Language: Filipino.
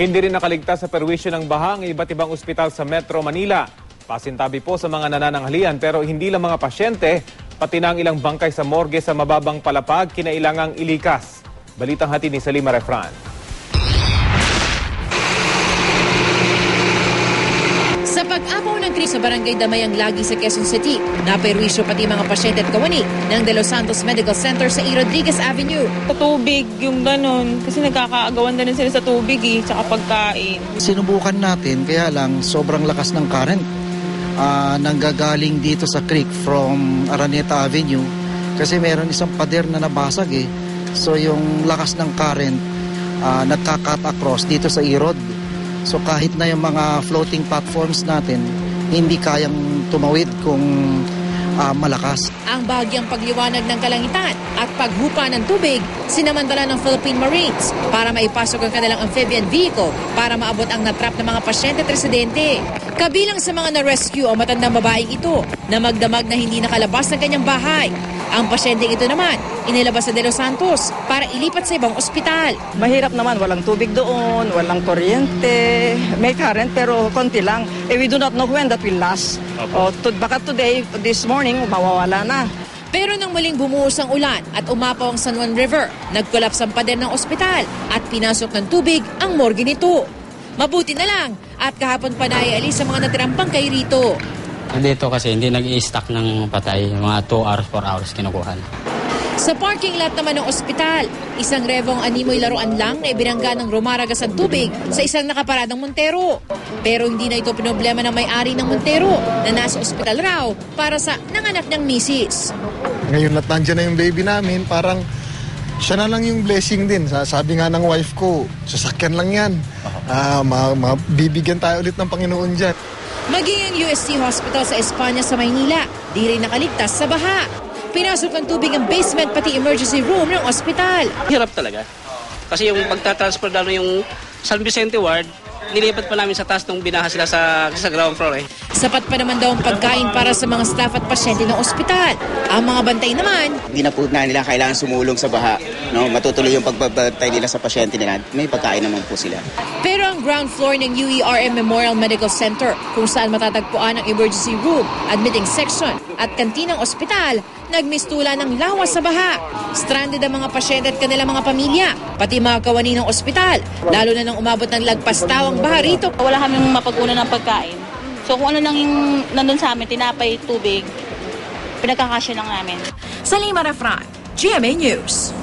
Hindi rin nakaligtas sa perwisyo ng baha ang iba't ibang ospital sa Metro Manila. Pasintabi po sa mga nanananghalian pero hindi lang mga pasyente, pati na ang ilang bangkay sa morgue sa mababang palapag kinailangang ilikas. Balitang hati ni Salima Refran. Sa krisis sa Barangay Damayang Lagi sa Quezon City, naperwisyo pati mga pasyente at kawani ng De Los Santos Medical Center sa E. Rodriguez Avenue. Sa tubig, yung ganun. Kasi nagkakaagawan na rin sila sa tubig eh, tsaka pagkain. Sinubukan natin, kaya lang sobrang lakas ng current. Ah, nanggagaling dito sa creek from Araneta Avenue kasi meron isang pader na nabasag eh. So yung lakas ng current ah, nagka-cut across dito sa Irod. So kahit na yung mga floating platforms natin, hindi kayang tumawid kung ah, malakas. Ang bahagyang pagliwanag ng kalangitan at paghupa ng tubig, sinamantala ng Philippine Marines para maipasok ang kanilang amphibian vehicle para maabot ang natrap ng mga pasyente at residente. Kabilang sa mga na-rescue ang matandang babaeng ito na magdamag na hindi nakalabas ng kanyang bahay. Ang pasyenteng ito naman, inilabas sa De Los Santos para ilipat sa ibang ospital. Mahirap naman, walang tubig doon, walang kuryente, may current pero konti lang. Eh, we do not know when that will last. O, to, baka today, this morning, mawawala na. Pero nang muling bumuhos ang ulan at umapaw ang San Juan River, nagkolaps ang pader ng ospital at pinasok ng tubig ang morgue nito. Mabuti na lang at kahapon pa naialis sa mga natirang bangkay rito. Dito kasi hindi nag stack ng patay. Mga 2 hours, 4 hours kinukuha. Sa parking lot naman ng ospital, isang revong animoy laruan lang na ibinangga ng rumaragas ang tubig sa isang nakaparadang Montero. Pero hindi na ito pinoblema ng may-ari ng Montero na nasa ospital raw para sa nanganak ng misis. Ngayon at nandiyan na yung baby namin, parang siya na lang yung blessing din. Sa- Sabi nga ng wife ko, sasakyan lang yan. Ah, ma- mabibigyan tayo ulit ng Panginoon dyan. Maging ang UST Hospital sa Espanya sa Maynila, di rin nakaligtas sa baha. Pinasok ng tubig ang basement pati emergency room ng ospital. Hirap talaga. Kasi yung pagtatransfer lalo yung San Vicente Ward, nilipat pa namin sa taas nung binaha sila sa, sa ground floor eh. Sapat pa naman daw ang pagkain para sa mga staff at pasyente ng ospital. Ang mga bantay naman, hindi na po na nila kailangan sumulong sa baha. No? Matutuloy yung pagbabantay nila sa pasyente nila. May pagkain naman po sila. pero ang ground floor ng UERM Memorial Medical Center kung saan matatagpuan ang emergency room, admitting section at kantinang ospital, nagmistula ng lawas sa baha. Stranded ang mga pasyente at kanilang mga pamilya, pati mga kawani ng ospital, lalo na nang umabot ng lagpas tao ang baha rito. Wala kaming mapag-una ng pagkain. So kung ano lang yung nandun sa amin, tinapay, tubig, pinagkakasya lang namin. Salima Refran, GMA News.